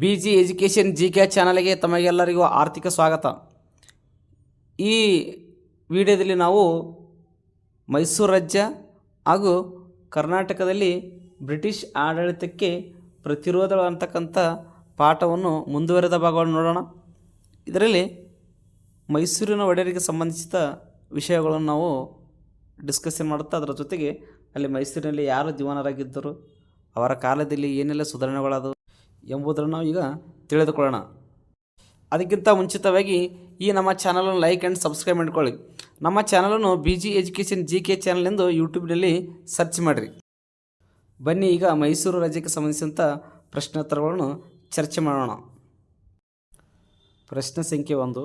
B G education G K ಚಾನಲ್ಗೆ ತಮಗೆಲ್ಲರಿಗೂ ಆರ್ಥಿಕ ಸ್ವಾಗತ. ಈ ವಿಡಿಯೋದಲ್ಲಿ ನಾವು ಮೈಸೂರು ರಾಜ್ಯ ಹಾಗೂ ಕರ್ನಾಟಕದಲ್ಲಿ ಬ್ರಿಟಿಷ್ ಆಡಳಿತಕ್ಕೆ ಪ್ರತಿರೋಧ ಅಂತಕ್ಕಂಥ ಪಾಠವನ್ನು ಮುಂದುವರೆದ ಭಾಗವನ್ನು ನೋಡೋಣ. ಇದರಲ್ಲಿ ಮೈಸೂರಿನ ಒಡೆಯರಿಗೆ ಸಂಬಂಧಿಸಿದ ವಿಷಯಗಳನ್ನು ನಾವು ಡಿಸ್ಕಷನ್ ಮಾಡುತ್ತಾ ಅದರ ಜೊತೆಗೆ ಅಲ್ಲಿ ಮೈಸೂರಿನಲ್ಲಿ ಯಾರು ದಿವಾನರಾಗಿದ್ದರು, ಅವರ ಕಾಲದಲ್ಲಿ ಏನೆಲ್ಲ ಸುಧಾರಣೆಗಳಾದವು ಎಂಬುದನ್ನು ನಾವು ಈಗ ತಿಳಿದುಕೊಳ್ಳೋಣ. ಅದಕ್ಕಿಂತ ಮುಂಚಿತವಾಗಿ ಈ ನಮ್ಮ ಚಾನಲನ್ನು ಲೈಕ್ ಆ್ಯಂಡ್ ಸಬ್ಸ್ಕ್ರೈಬ್ ಮಾಡ್ಕೊಳ್ಳಿ. ನಮ್ಮ ಚಾನಲನ್ನು B G education G K channel ಎಂದು ಯೂಟ್ಯೂಬ್ನಲ್ಲಿ ಸರ್ಚ್ ಮಾಡಿರಿ. ಬನ್ನಿ ಈಗ ಮೈಸೂರು ರಾಜ್ಯಕ್ಕೆ ಸಂಬಂಧಿಸಿದಂಥ ಪ್ರಶ್ನೋತ್ತರಗಳನ್ನು ಚರ್ಚೆ ಮಾಡೋಣ. ಪ್ರಶ್ನೆ ಸಂಖ್ಯೆ ಒಂದು.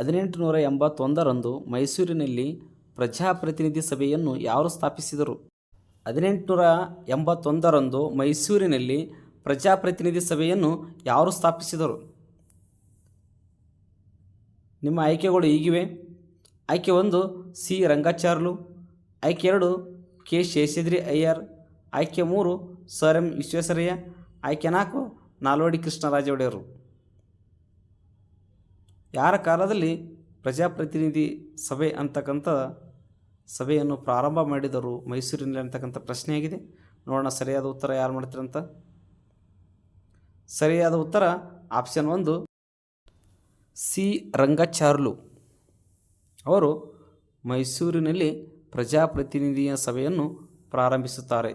ಹದಿನೆಂಟು ನೂರ ಎಂಬತ್ತೊಂದರಂದು ಮೈಸೂರಿನಲ್ಲಿ ಪ್ರಜಾಪ್ರತಿನಿಧಿ ಸಭೆಯನ್ನು ಯಾರು ಸ್ಥಾಪಿಸಿದರು? ಹದಿನೆಂಟುನೂರ ಎಂಬತ್ತೊಂದರಂದು ಮೈಸೂರಿನಲ್ಲಿ ಪ್ರಜಾಪ್ರತಿನಿಧಿ ಸಭೆಯನ್ನು ಯಾರು ಸ್ಥಾಪಿಸಿದರು? ನಿಮ್ಮ ಆಯ್ಕೆಗಳು ಹೀಗಿವೆ. ಆಯ್ಕೆ ಒಂದು, ಸಿ. ರಂಗಾಚಾರ್ಲು. ಆಯ್ಕೆ ಎರಡು, ಕೆ. ಶೇಷಾದ್ರಿ ಅಯ್ಯರ್. ಆಯ್ಕೆ ಮೂರು, ಸರ್ ಎಂ. ವಿಶ್ವೇಶ್ವರಯ್ಯ. ಆಯ್ಕೆ ನಾಲ್ಕು, ನಾಲ್ವಡಿ ಕೃಷ್ಣರಾಜ ಒಡೆಯರು ಯಾರ ಕಾಲದಲ್ಲಿ ಪ್ರಜಾಪ್ರತಿನಿಧಿ ಸಭೆ ಅಂತಕ್ಕಂಥ ಸಭೆಯನ್ನು ಪ್ರಾರಂಭ ಮಾಡಿದರು ಮೈಸೂರಿನಲ್ಲಿ ಅಂತಕ್ಕಂಥ ಪ್ರಶ್ನೆಯಾಗಿದೆ. ನೋಡೋಣ ಸರಿಯಾದ ಉತ್ತರ ಯಾರು ಮಾಡ್ತೀರಂತ. ಸರಿಯಾದ ಉತ್ತರ ಆಪ್ಷನ್ ಒಂದು ಸಿ ರಂಗಚಾರ್ಲು. ಅವರು ಮೈಸೂರಿನಲ್ಲಿ ಪ್ರಜಾಪ್ರತಿನಿಧಿಯ ಸಭೆಯನ್ನು ಪ್ರಾರಂಭಿಸುತ್ತಾರೆ.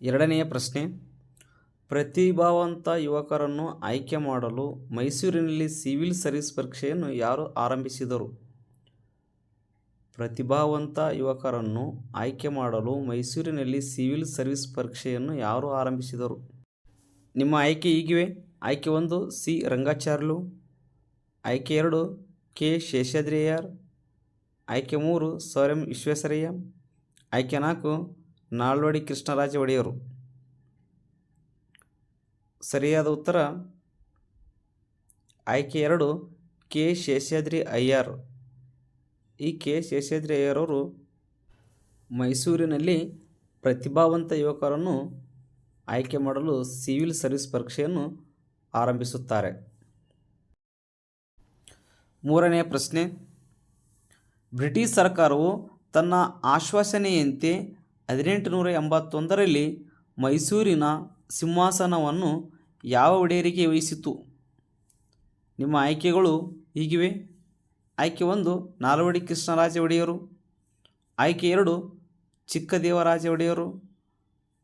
ಎರಡನೆಯ ಪ್ರಶ್ನೆ, ಪ್ರತಿಭಾವಂತ ಯುವಕರನ್ನು ಆಯ್ಕೆ ಮಾಡಲು ಮೈಸೂರಿನಲ್ಲಿ ಸಿವಿಲ್ ಸರ್ವಿಸ್ ಪರೀಕ್ಷೆಯನ್ನು ಯಾರು ಆರಂಭಿಸಿದರು? ಪ್ರತಿಭಾವಂತ ಯುವಕರನ್ನು ಆಯ್ಕೆ ಮಾಡಲು ಮೈಸೂರಿನಲ್ಲಿ ಸಿವಿಲ್ ಸರ್ವಿಸ್ ಪರೀಕ್ಷೆಯನ್ನು ಯಾರು ಆರಂಭಿಸಿದರು? ನಿಮ್ಮ ಆಯ್ಕೆ ಈಗಿವೆ ಆಯ್ಕೆ ಒಂದು, ಸಿ. ರಂಗಾಚಾರ್ಲು. ಆಯ್ಕೆ ಎರಡು, ಕೆ. ಶೇಷಾದ್ರಿಯರ್ ಆಯ್ಕೆ ಮೂರು, ಸರ್. ಎಂ. ವಿಶ್ವೇಶ್ವರಯ್ಯ. ಆಯ್ಕೆ ನಾಲ್ಕು, ನಾಲ್ವಡಿ ಕೃಷ್ಣರಾಜ ಒಡೆಯರು ಸರಿಯಾದ ಉತ್ತರ? ಆಯ್ಕೆ ಎರಡು, ಕೆ. ಶೇಷಾದ್ರಿ ಅಯ್ಯರ್ ಈ ಕೆ. ಶೇಷಾದ್ರಿ ಅಯ್ಯರ್ ಅವರು ಮೈಸೂರಿನಲ್ಲಿ ಪ್ರತಿಭಾವಂತ ಯುವಕರನ್ನು ಆಯ್ಕೆ ಮಾಡಲು ಸಿವಿಲ್ ಸರ್ವಿಸ್ ಪರೀಕ್ಷೆಯನ್ನು ಆರಂಭಿಸುತ್ತಾರೆ. ಮೂರನೆಯ ಪ್ರಶ್ನೆ. ಬ್ರಿಟಿಷ್ ಸರ್ಕಾರವು ತನ್ನ ಆಶ್ವಾಸನೆಯಂತೆ ಹದಿನೆಂಟು ನೂರ ಎಂಬತ್ತೊಂದರಲ್ಲಿ ಮೈಸೂರಿನ ಸಿಂಹಾಸನವನ್ನು ಯಾವ ಒಡೆಯರಿಗೆ ವಹಿಸಿತು ನಿಮ್ಮ ಆಯ್ಕೆಗಳು ಹೀಗಿವೆ. ಆಯ್ಕೆ ಒಂದು, ನಾಲ್ವಡಿ ಕೃಷ್ಣರಾಜ ಒಡೆಯರು. ಆಯ್ಕೆ ಎರಡು, ಚಿಕ್ಕದೇವರಾಜ ಒಡೆಯರು.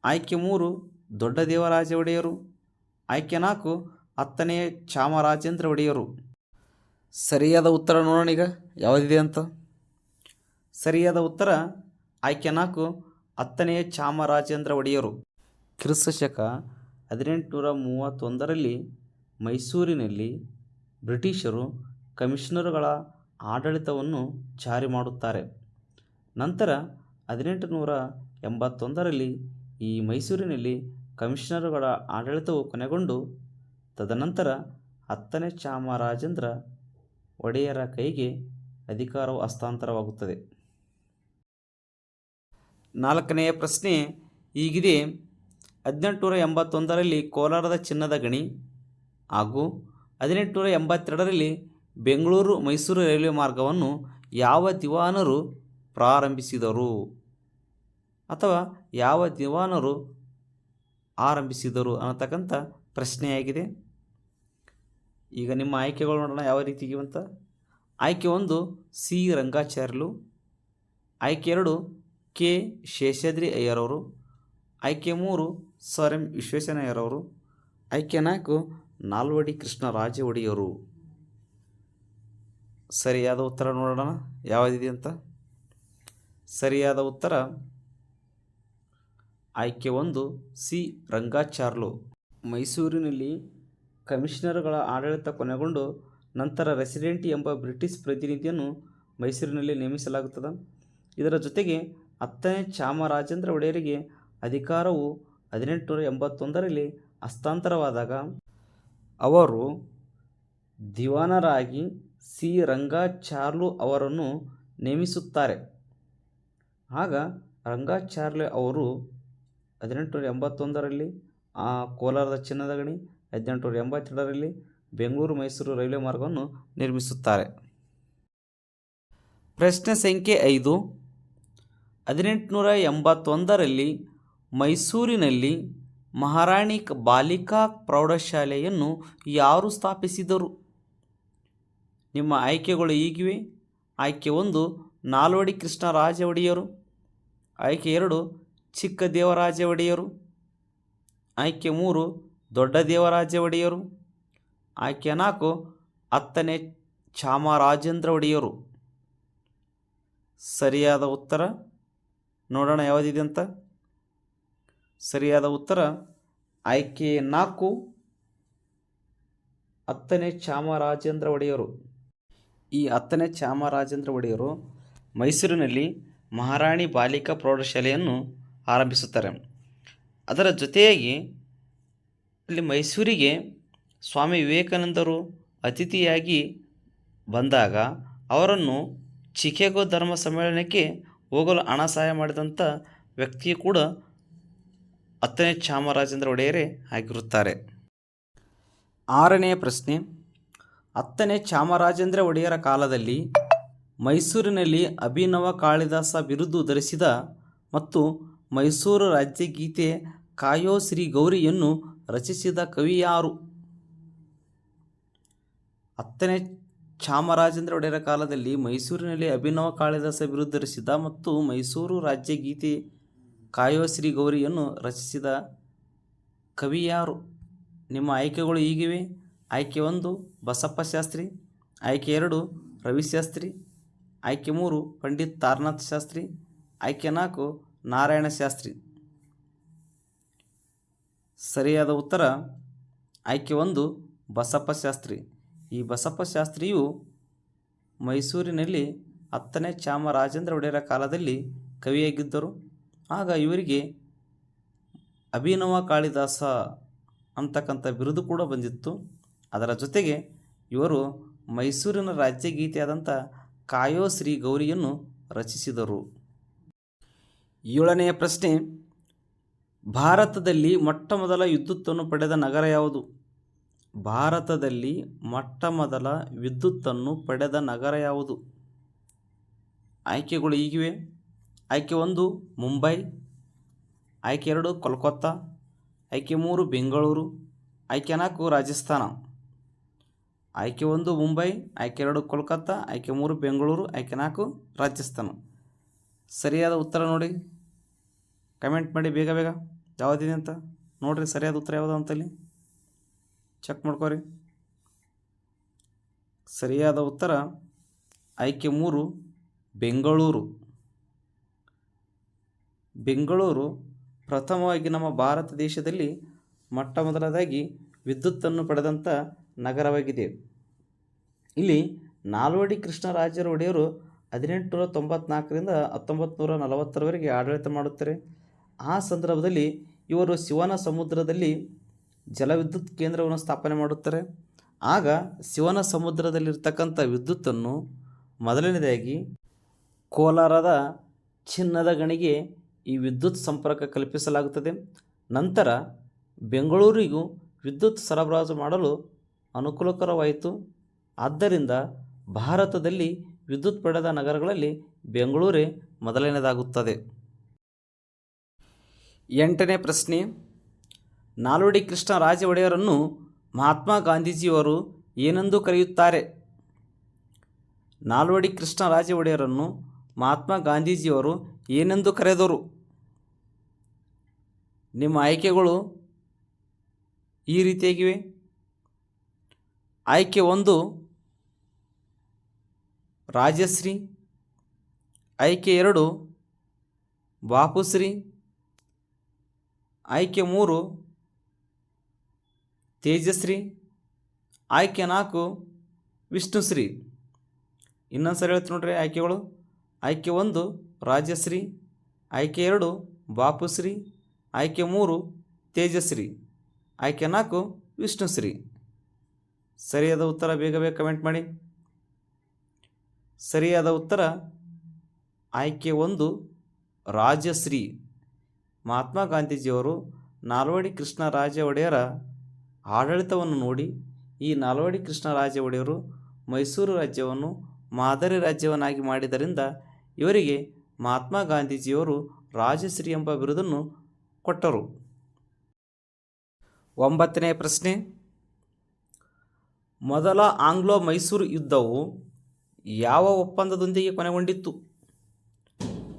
ಆಯ್ಕೆ ಮೂರು ದೊಡ್ಡ ದೇವರಾಜ ಒಡೆಯರು, ಆಯ್ಕೆ ನಾಲ್ಕು, ಹತ್ತನೇ ಚಾಮರಾಜೇಂದ್ರ ಒಡೆಯರು. ಸರಿಯಾದ ಉತ್ತರ ನೋಡೋಣ ಈಗ, ಯಾವುದಿದೆ ಅಂತ? ಸರಿಯಾದ ಉತ್ತರ, ಆಯ್ಕೆ ನಾಲ್ಕು ಹತ್ತನೆಯ ಚಾಮರಾಜೇಂದ್ರ ಒಡೆಯರು. ಕ್ರಿಸ್ತ ಶಕ ಹದಿನೆಂಟುನೂರ ಮೂವತ್ತೊಂದರಲ್ಲಿ ಮೈಸೂರಿನಲ್ಲಿ ಬ್ರಿಟಿಷರು ಕಮಿಷನರುಗಳ ಆಡಳಿತವನ್ನು ಜಾರಿ ಮಾಡುತ್ತಾರೆ. ನಂತರ ಹದಿನೆಂಟು ನೂರ ಎಂಬತ್ತೊಂದರಲ್ಲಿ ಈ ಮೈಸೂರಿನಲ್ಲಿ ಕಮಿಷನರುಗಳ ಆಡಳಿತವು ಕೊನೆಗೊಂಡು ತದನಂತರ ಹತ್ತನೇ ಚಾಮರಾಜೇಂದ್ರ ಒಡೆಯರ ಕೈಗೆ ಅಧಿಕಾರವು ಹಸ್ತಾಂತರವಾಗುತ್ತದೆ. ನಾಲ್ಕನೆಯ ಪ್ರಶ್ನೆ ಈಗಿದೆ ಹದಿನೆಂಟುನೂರ ಎಂಬತ್ತೊಂದರಲ್ಲಿ ಕೋಲಾರದ ಚಿನ್ನದ ಗಣಿ ಹಾಗೂ ಹದಿನೆಂಟುನೂರ ಎಂಬತ್ತೆರಡರಲ್ಲಿ ಬೆಂಗಳೂರು ಮೈಸೂರು ರೈಲ್ವೆ ಮಾರ್ಗವನ್ನು ಯಾವ ದಿವಾನರು ಪ್ರಾರಂಭಿಸಿದರು? ಅಥವಾ ಯಾವ ದಿವಾನರು ಆರಂಭಿಸಿದರು ಅನ್ನತಕ್ಕಂಥ ಪ್ರಶ್ನೆಯಾಗಿದೆ. ಈಗ ನಿಮ್ಮ ಆಯ್ಕೆಗಳು ನೋಡೋಣ ಯಾವ ರೀತಿ ಅಂತ ಆಯ್ಕೆ ಒಂದು ಸಿ ರಂಗಾಚಾರ್ಯಲು ಆಯ್ಕೆ ಎರಡು ಕೆ ಶೇಷಾದ್ರಿ ಅಯ್ಯರವರು ಆಯ್ಕೆ ಮೂರು ಸರ್ ಎಂ ವಿಶ್ವೇಶ್ವರಯ್ಯರವರು ಆಯ್ಕೆ ನಾಲ್ಕು ನಾಲ್ವಡಿ ಕೃಷ್ಣ ರಾಜ ಒಡೆಯರು ಸರಿಯಾದ ಉತ್ತರ ನೋಡೋಣ. ಯಾವುದಿದೆ ಅಂತ. ಸರಿಯಾದ ಉತ್ತರ ಆಯ್ಕೆ ಒಂದು ಸಿ. ರಂಗಾಚಾರ್ಲು. ಮೈಸೂರಿನಲ್ಲಿ ಕಮಿಷನರ್ಗಳ ಆಡಳಿತ ಕೊನೆಗೊಂಡು ನಂತರ ರೆಸಿಡೆಂಟ್ ಎಂಬ ಬ್ರಿಟಿಷ್ ಪ್ರತಿನಿಧಿಯನ್ನು ಮೈಸೂರಿನಲ್ಲಿ ನೇಮಿಸಲಾಗುತ್ತದೆ. ಇದರ ಜೊತೆಗೆ ಹತ್ತನೇ ಚಾಮರಾಜೇಂದ್ರ ಒಡೆಯರಿಗೆ ಅಧಿಕಾರವು ಹದಿನೆಂಟುನೂರ ಎಂಬತ್ತೊಂದರಲ್ಲಿ ಹಸ್ತಾಂತರವಾದಾಗ ಅವರು ದಿವಾನರಾಗಿ ಸಿ. ರಂಗಾಚಾರ್ಲು ಅವರನ್ನು ನೇಮಿಸುತ್ತಾರೆ. ಆಗ ರಂಗಾಚಾರ್ಲೆ ಅವರು ಹದಿನೆಂಟುನೂರ ಎಂಬತ್ತೊಂದರಲ್ಲಿ ಆ ಕೋಲಾರದ ಚಿನ್ನದ ಗಣಿ, ಹದಿನೆಂಟುನೂರ ಎಂಬತ್ತೆರಡರಲ್ಲಿ ಬೆಂಗಳೂರು ಮೈಸೂರು ರೈಲ್ವೆ ಮಾರ್ಗವನ್ನು ನಿರ್ಮಿಸುತ್ತಾರೆ. ಪ್ರಶ್ನೆ ಸಂಖ್ಯೆ ಐದು. ಹದಿನೆಂಟುನೂರ ಎಂಬತ್ತೊಂದರಲ್ಲಿ ಮೈಸೂರಿನಲ್ಲಿ ಮಹಾರಾಣಿ ಬಾಲಿಕಾ ಪ್ರೌಢಶಾಲೆಯನ್ನು ಯಾರು ಸ್ಥಾಪಿಸಿದರು? ನಿಮ್ಮ ಆಯ್ಕೆಗಳು ಈಗಿವೆ. ಆಯ್ಕೆ ಒಂದು, ನಾಲ್ವಡಿ ಕೃಷ್ಣರಾಜ ಒಡೆಯರು. ಆಯ್ಕೆ ಎರಡು ಚಿಕ್ಕ ದೇವರಾಜ ಒಡೆಯರು ಆಯ್ಕೆ ಮೂರು ದೊಡ್ಡ ದೇವರಾಜ ಒಡೆಯರು ಆಯ್ಕೆ ನಾಲ್ಕು ಹತ್ತನೇ ಚಾಮರಾಜೇಂದ್ರ ಒಡೆಯರು ಸರಿಯಾದ ಉತ್ತರ ನೋಡೋಣ ಯಾವುದಿದೆ ಅಂತ. ಸರಿಯಾದ ಉತ್ತರ ಆಯ್ಕೆ ನಾಲ್ಕು ಹತ್ತನೇ ಚಾಮರಾಜೇಂದ್ರ ಒಡೆಯರು ಈ ಹತ್ತನೇ ಚಾಮರಾಜೇಂದ್ರ ಒಡೆಯರು ಮೈಸೂರಿನಲ್ಲಿ ಮಹಾರಾಣಿ ಬಾಲಿಕಾ ಪ್ರೌಢಶಾಲೆಯನ್ನು ಆರಂಭಿಸುತ್ತಾರೆ. ಅದರ ಜೊತೆಯಾಗಿ ಇಲ್ಲಿ ಮೈಸೂರಿಗೆ ಸ್ವಾಮಿ ವಿವೇಕಾನಂದರು ಅತಿಥಿಯಾಗಿ ಬಂದಾಗ ಅವರನ್ನು ಚಿಕೆಗೋ ಧರ್ಮ ಸಮ್ಮೇಳನಕ್ಕೆ ಹೋಗಲು ಹಣ ಸಹಾಯ ಮಾಡಿದಂಥ ವ್ಯಕ್ತಿಯು ಕೂಡ ಹತ್ತನೇ ಚಾಮರಾಜೇಂದ್ರ ಒಡೆಯರೇ ಆಗಿರುತ್ತಾರೆ. ಆರನೆಯ ಪ್ರಶ್ನೆ. ಹತ್ತನೇ ಚಾಮರಾಜೇಂದ್ರ ಒಡೆಯರ ಕಾಲದಲ್ಲಿ ಮೈಸೂರಿನಲ್ಲಿ ಅಭಿನವ ಕಾಳಿದಾಸ ಬಿರುದು ಧರಿಸಿದ ಮತ್ತು ಮೈಸೂರು ರಾಜ್ಯಗೀತೆ ಕಾಯೋ ಶ್ರೀ ಗೌರಿಯನ್ನು ರಚಿಸಿದ ಕವಿ ಯಾರು? ಹತ್ತನೇ ಚಾಮರಾಜೇಂದ್ರ ಒಡೆಯರ ಕಾಲದಲ್ಲಿ ಮೈಸೂರಿನಲ್ಲಿ ಅಭಿನವ ಕಾಳಿದಾಸ ಬಿರುದು ಧರಿಸಿದ ಮತ್ತು ಮೈಸೂರು ರಾಜ್ಯಗೀತೆ ಕಾಯೋ ಶ್ರೀ ಗೌರಿಯನ್ನು ರಚಿಸಿದ ಕವಿ ಯಾರು? ನಿಮ್ಮ ಆಯ್ಕೆಗಳು ಹೀಗಿವೆ. ಆಯ್ಕೆ ಒಂದು, ಬಸಪ್ಪ ಶಾಸ್ತ್ರಿ. ಆಯ್ಕೆ ಎರಡು ರವಿಶಾಸ್ತ್ರಿ ಆಯ್ಕೆ ಮೂರು, ಪಂಡಿತ್ ತಾರನಾಥ್ ಶಾಸ್ತ್ರಿ. ಆಯ್ಕೆ ನಾಲ್ಕು ನಾರಾಯಣ ಶಾಸ್ತ್ರಿ. ಸರಿಯಾದ ಉತ್ತರ ಆಯ್ಕೆ ಒಂದು ಬಸಪ್ಪ ಶಾಸ್ತ್ರಿ. ಈ ಬಸಪ್ಪ ಶಾಸ್ತ್ರಿಯು ಮೈಸೂರಿನಲ್ಲಿ ಹತ್ತನೇ ಚಾಮರಾಜೇಂದ್ರ ಒಡೆಯರ ಕಾಲದಲ್ಲಿ ಕವಿಯಾಗಿದ್ದರು. ಆಗ ಇವರಿಗೆ ಅಭಿನವ ಕಾಳಿದಾಸ ಅಂತಕ್ಕಂಥ ಬಿರುದು ಕೂಡ ಬಂದಿತ್ತು. ಅದರ ಜೊತೆಗೆ ಇವರು ಮೈಸೂರಿನ ರಾಜ್ಯಗೀತೆಯಾದಂಥ ಕಾಯೋ ಶ್ರೀ ಗೌರಿಯನ್ನು ರಚಿಸಿದರು. ಏಳನೆಯ ಪ್ರಶ್ನೆ, ಭಾರತದಲ್ಲಿ ಮೊಟ್ಟ ಮೊದಲ ವಿದ್ಯುತ್ತನ್ನು ಪಡೆದ ನಗರ ಯಾವುದು? ಭಾರತದಲ್ಲಿ ಮೊಟ್ಟ ಮೊದಲ ವಿದ್ಯುತ್ತನ್ನು ಪಡೆದ ನಗರ ಯಾವುದು? ಆಯ್ಕೆಗಳು ಹೀಗಿವೆ. ಆಯ್ಕೆ ಒಂದು, ಮುಂಬೈ. ಆಯ್ಕೆ ಎರಡು, ಕೋಲ್ಕತ್ತಾ. ಆಯ್ಕೆ ಮೂರು, ಬೆಂಗಳೂರು. ಆಯ್ಕೆ ನಾಲ್ಕು, ರಾಜಸ್ಥಾನ. ಆಯ್ಕೆ ಒಂದು, ಮುಂಬೈ. ಆಯ್ಕೆ ಎರಡು, ಕೋಲ್ಕತ್ತಾ. ಆಯ್ಕೆ ಮೂರು, ಬೆಂಗಳೂರು. ಆಯ್ಕೆ ನಾಲ್ಕು, ರಾಜಸ್ಥಾನ. ಸರಿಯಾದ ಉತ್ತರ ನೋಡಿ. ಕಮೆಂಟ್ ಮಾಡಿ ಬೇಗ ಬೇಗ. ಯಾವುದಿದೆ ಅಂತ. ನೋಡಿರಿ ಸರಿಯಾದ ಉತ್ತರ ಯಾವುದು ಅಂತಲ್ಲಿ. ಚೆಕ್ ಮಾಡ್ಕೋರಿ. ಸರಿಯಾದ ಉತ್ತರ ಆಯ್ಕೆ ಮೂರು, ಬೆಂಗಳೂರು. ಬೆಂಗಳೂರು ಪ್ರಥಮವಾಗಿ ನಮ್ಮ ಭಾರತ ದೇಶದಲ್ಲಿ ಮೊಟ್ಟ ಮೊದಲದಾಗಿ ವಿದ್ಯುತ್ತನ್ನು ಪಡೆದಂಥ ನಗರವಾಗಿದೆ. ಇಲ್ಲಿ ನಾಲ್ವಡಿ ಕೃಷ್ಣರಾಜರ ಒಡೆಯರು ಹದಿನೆಂಟುನೂರ ತೊಂಬತ್ನಾಲ್ಕರಿಂದ ಹತ್ತೊಂಬತ್ತು ನೂರ ನಲವತ್ತರವರೆಗೆ ಆಡಳಿತ ಮಾಡುತ್ತಾರೆ. ಆ ಸಂದರ್ಭದಲ್ಲಿ ಇವರು ಶಿವನ ಸಮುದ್ರದಲ್ಲಿ ಜಲವಿದ್ಯುತ್ ಕೇಂದ್ರವನ್ನು ಸ್ಥಾಪನೆ ಮಾಡುತ್ತಾರೆ. ಆಗ ಶಿವನ ಸಮುದ್ರದಲ್ಲಿರ್ತಕ್ಕಂಥ ವಿದ್ಯುತ್ತನ್ನು ಮೊದಲನೇದಾಗಿ ಕೋಲಾರದ ಚಿನ್ನದ ಗಣಿಗೆ ಈ ವಿದ್ಯುತ್ ಸಂಪರ್ಕ ಕಲ್ಪಿಸಲಾಗುತ್ತದೆ. ನಂತರ ಬೆಂಗಳೂರಿಗೂ ವಿದ್ಯುತ್ ಸರಬರಾಜು ಮಾಡಲು ಅನುಕೂಲಕರವಾಯಿತು. ಆದ್ದರಿಂದ ಭಾರತದಲ್ಲಿ ವಿದ್ಯುತ್ ಪಡೆದ ನಗರಗಳಲ್ಲಿ ಬೆಂಗಳೂರೇ ಮೊದಲನೇದಾಗುತ್ತದೆ ಎಂಟನೇ ಪ್ರಶ್ನೆ. ನಾಲ್ವಡಿ ಕೃಷ್ಣರಾಜ ಒಡೆಯರನ್ನು ಮಹಾತ್ಮ ಗಾಂಧೀಜಿಯವರು ಏನೆಂದು ಕರೆಯುತ್ತಾರೆ? ನಾಲ್ವಡಿ ಕೃಷ್ಣರಾಜ ಒಡೆಯರನ್ನು ಮಹಾತ್ಮ ಗಾಂಧೀಜಿಯವರು ಏನೆಂದು ಕರೆದರು? ನಿಮ್ಮ ಆಯ್ಕೆಗಳು ಈ ರೀತಿಯಾಗಿವೆ. ಆಯ್ಕೆ ಒಂದು ರಾಜಶ್ರೀ, ಆಯ್ಕೆ ಎರಡು ಬಾಪುಶ್ರೀ ಆಯ್ಕೆ ಮೂರು, ತೇಜಶ್ರೀ, ಆಯ್ಕೆ ನಾಲ್ಕು, ವಿಷ್ಣುಶ್ರೀ. ಇನ್ನೊಂದು ಸರಿ ಹೇಳ್ತೀನಿ ನೋಡ್ರಿ ಆಯ್ಕೆಗಳು. ಆಯ್ಕೆ ಒಂದು, ರಾಜಶ್ರೀ, ಆಯ್ಕೆ ಎರಡು ಬಾಪುಶ್ರೀ ಆಯ್ಕೆ ಮೂರು, ತೇಜಶ್ರೀ. ಆಯ್ಕೆ ನಾಲ್ಕು, ವಿಷ್ಣುಶ್ರೀ. ಸರಿಯಾದ ಉತ್ತರ ಬೇಗ ಬೇಗ ಕಮೆಂಟ್ ಮಾಡಿ. ಸರಿಯಾದ ಉತ್ತರ? ಆಯ್ಕೆ ಒಂದು, ರಾಜಶ್ರೀ. ಮಹಾತ್ಮ ಗಾಂಧೀಜಿಯವರು ನಾಲ್ವಡಿ ಕೃಷ್ಣರಾಜ ಒಡೆಯರ ಆಡಳಿತವನ್ನು ನೋಡಿ, ಈ ನಾಲ್ವಡಿ ಕೃಷ್ಣರಾಜ ಒಡೆಯರು ಮೈಸೂರು ರಾಜ್ಯವನ್ನು ಮಾದರಿ ರಾಜ್ಯವನ್ನಾಗಿ ಮಾಡಿದ್ದರಿಂದ ಇವರಿಗೆ ಮಹಾತ್ಮ ಗಾಂಧೀಜಿಯವರು ರಾಜಶ್ರೀ ಎಂಬ ಬಿರುದನ್ನು ಕೊಟ್ಟರು. ಒಂಬತ್ತನೇ ಪ್ರಶ್ನೆ. ಮೊದಲ ಆಂಗ್ಲೋ ಮೈಸೂರು ಯುದ್ಧವು ಯಾವ ಒಪ್ಪಂದದೊಂದಿಗೆ ಕೊನೆಗೊಂಡಿತ್ತು?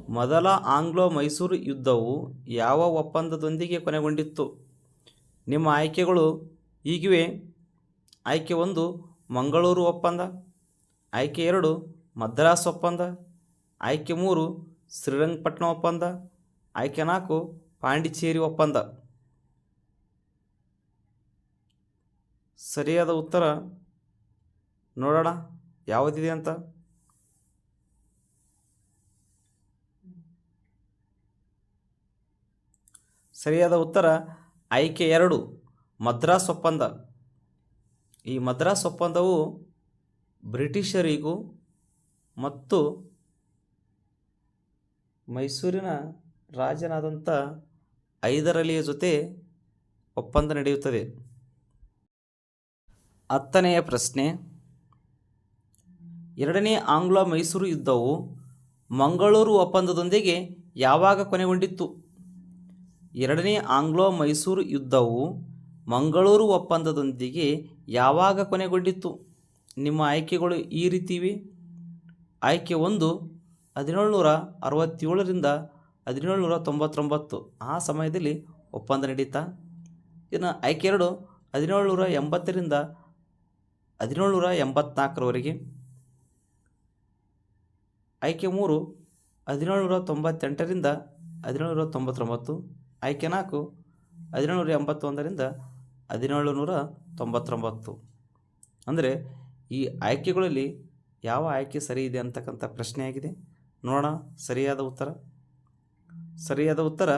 ಮೊದಲ ಆಂಗ್ಲೋ ಮೈಸೂರು ಯುದ್ಧವು ಯಾವ ಒಪ್ಪಂದದೊಂದಿಗೆ ಕೊನೆಗೊಂಡಿತ್ತು? ನಿಮ್ಮ ಆಯ್ಕೆಗಳು ಹೀಗಿವೆ ಆಯ್ಕೆ ಒಂದು, ಮಂಗಳೂರು ಒಪ್ಪಂದ. ಆಯ್ಕೆ ಎರಡು, ಮದ್ರಾಸ್ ಒಪ್ಪಂದ. ಆಯ್ಕೆ ಮೂರು, ಶ್ರೀರಂಗಪಟ್ಟಣ ಒಪ್ಪಂದ. ಆಯ್ಕೆ ನಾಲ್ಕು, ಪಾಂಡಿಚೇರಿ ಒಪ್ಪಂದ. ಸರಿಯಾದ ಉತ್ತರ ನೋಡೋಣ. ಯಾವುದಿದೆ ಅಂತ? ಸರಿಯಾದ ಉತ್ತರ, ಆಯ್ಕೆ ಎರಡು, ಮದ್ರಾಸ್ ಒಪ್ಪಂದ. ಈ ಮದ್ರಾಸ್ ಒಪ್ಪಂದವು ಬ್ರಿಟಿಷರಿಗೂ ಮತ್ತು ಮೈಸೂರಿನ ರಾಜನಾದಂಥ ಐದರಲಿಯ ಜೊತೆ ಒಪ್ಪಂದ ನಡೆಯುತ್ತದೆ. ಹತ್ತನೆಯ ಪ್ರಶ್ನೆ ಎರಡನೇ ಆಂಗ್ಲೋ ಮೈಸೂರು ಯುದ್ಧವು ಮಂಗಳೂರು ಒಪ್ಪಂದದೊಂದಿಗೆ ಯಾವಾಗ ಕೊನೆಗೊಂಡಿತ್ತು? ಎರಡನೇ ಆಂಗ್ಲೋ ಮೈಸೂರು ಯುದ್ಧವು ಮಂಗಳೂರು ಒಪ್ಪಂದದೊಂದಿಗೆ ಯಾವಾಗ ಕೊನೆಗೊಂಡಿತ್ತು? ನಿಮ್ಮ ಆಯ್ಕೆಗಳು ಈ ರೀತಿವೆ ಆಯ್ಕೆ ಒಂದು, ಹದಿನೇಳುನೂರ ಅರವತ್ತೇಳರಿಂದ ಹದಿನೇಳುನೂರ ತೊಂಬತ್ತೊಂಬತ್ತು. ಆ ಸಮಯದಲ್ಲಿ ಒಪ್ಪಂದ ನಡೀತಾ? ಇನ್ನು ಆಯ್ಕೆ ಎರಡು, ಹದಿನೇಳುನೂರ ಎಂಬತ್ತರಿಂದ ಹದಿನೇಳುನೂರ ಎಂಬತ್ನಾಲ್ಕರವರೆಗೆ. ಆಯ್ಕೆ ಮೂರು ಹದಿನೇಳುನೂರ ತೊಂಬತ್ತೆಂಟರಿಂದ ಹದಿನೇಳುನೂರ ತೊಂಬತ್ತೊಂಬತ್ತು ಆಯ್ಕೆ ನಾಲ್ಕು ಹದಿನೇಳುನೂರ ಎಂಬತ್ತೊಂದರಿಂದ ಹದಿನೇಳು ನೂರ ತೊಂಬತ್ತೊಂಬತ್ತು ಅಂದರೆ ಈ ಆಯ್ಕೆಗಳಲ್ಲಿ ಯಾವ ಆಯ್ಕೆ ಸರಿ ಇದೆ ಅಂತಕ್ಕಂಥ ಪ್ರಶ್ನೆಯಾಗಿದೆ ನೋಡೋಣ, ಸರಿಯಾದ ಉತ್ತರ? ಸರಿಯಾದ ಉತ್ತರ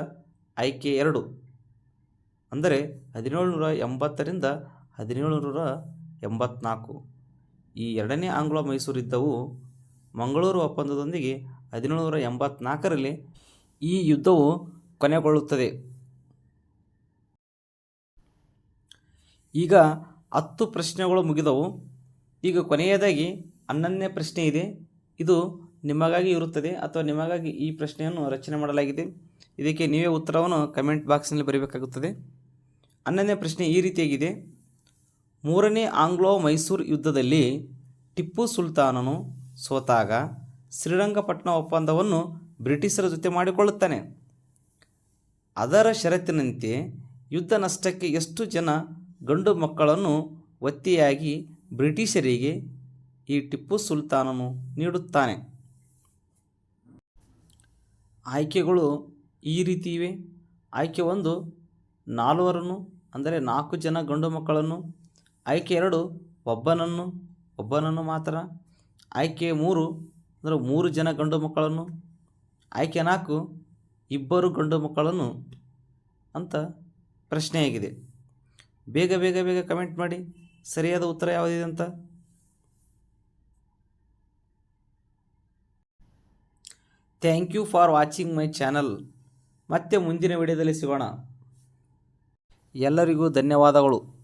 ಆಯ್ಕೆ ಎರಡು. ಅಂದರೆ ಹದಿನೇಳು ನೂರ ಎಂಬತ್ತರಿಂದ ಹದಿನೇಳು ನೂರ ಎಂಬತ್ನಾಲ್ಕು ಈ ಎರಡನೇ ಆಂಗ್ಲೋ ಮೈಸೂರು ಯುದ್ಧವು ಮಂಗಳೂರು ಒಪ್ಪಂದದೊಂದಿಗೆ ಹದಿನೇಳುನೂರ ಎಂಬತ್ನಾಲ್ಕರಲ್ಲಿ ಈ ಯುದ್ಧವು ಕೊನೆಗೊಳ್ಳುತ್ತದೆ. ಈಗ ಹತ್ತು ಪ್ರಶ್ನೆಗಳು ಮುಗಿದವು. ಈಗ ಕೊನೆಯದಾಗಿ ಹನ್ನೊಂದನೇ ಪ್ರಶ್ನೆ ಇದೆ. ಇದು ನಿಮಗಾಗಿ ಇರುತ್ತದೆ ಅಥವಾ ನಿಮಗಾಗಿ ಈ ಪ್ರಶ್ನೆಯನ್ನು ರಚನೆ ಮಾಡಲಾಗಿದೆ. ಇದಕ್ಕೆ ನೀವೇ ಉತ್ತರವನ್ನು ಕಮೆಂಟ್ ಬಾಕ್ಸ್ನಲ್ಲಿ ಬರೀಬೇಕಾಗುತ್ತದೆ. ಹನ್ನೊಂದನೇ ಪ್ರಶ್ನೆ ಈ ರೀತಿಯಾಗಿದೆ. ಮೂರನೇ ಆಂಗ್ಲೋ ಮೈಸೂರು ಯುದ್ಧದಲ್ಲಿ ಟಿಪ್ಪು ಸುಲ್ತಾನನು ಸೋತಾಗ ಶ್ರೀರಂಗಪಟ್ಟಣ ಒಪ್ಪಂದವನ್ನು ಬ್ರಿಟಿಷರ ಜೊತೆ ಮಾಡಿಕೊಳ್ಳುತ್ತಾನೆ. ಅದರ ಷರತ್ತಿನಂತೆ ಯುದ್ಧ ನಷ್ಟಕ್ಕೆ ಎಷ್ಟು ಜನ ಗಂಡು ಮಕ್ಕಳನ್ನು ಒತ್ತೆಯಾಗಿ ಬ್ರಿಟಿಷರಿಗೆ ಈ ಟಿಪ್ಪು ಸುಲ್ತಾನನು ನೀಡುತ್ತಾನೆ. ಆಯ್ಕೆಗಳು ಈ ರೀತಿ ಇವೆ ಆಯ್ಕೆ ಒಂದು ನಾಲ್ವರನ್ನು, ಅಂದರೆ ನಾಲ್ಕು ಜನ ಗಂಡು ಮಕ್ಕಳನ್ನು, ಆಯ್ಕೆ ಎರಡು ಒಬ್ಬನನ್ನು ಒಬ್ಬನನ್ನು ಮಾತ್ರ. ಆಯ್ಕೆ ಮೂರು, ಅಂದರೆ ಮೂರು ಜನ ಗಂಡು ಮಕ್ಕಳನ್ನು, ಆಯ್ಕೆ ನಾಲ್ಕು ಇಬ್ಬರು ಗಂಡು ಮಕ್ಕಳನ್ನು ಅಂತ ಪ್ರಶ್ನೆಯಾಗಿದೆ. ಬೇಗ ಬೇಗ ಬೇಗ ಕಮೆಂಟ್ ಮಾಡಿ. ಸರಿಯಾದ ಉತ್ತರ ಯಾವುದಿದೆ ಅಂತ? Thank you for watching my channel. ಮತ್ತೆ ಮುಂದಿನ ವಿಡಿಯೋದಲ್ಲಿ ಸಿಗೋಣ. ಎಲ್ಲರಿಗೂ ಧನ್ಯವಾದಗಳು.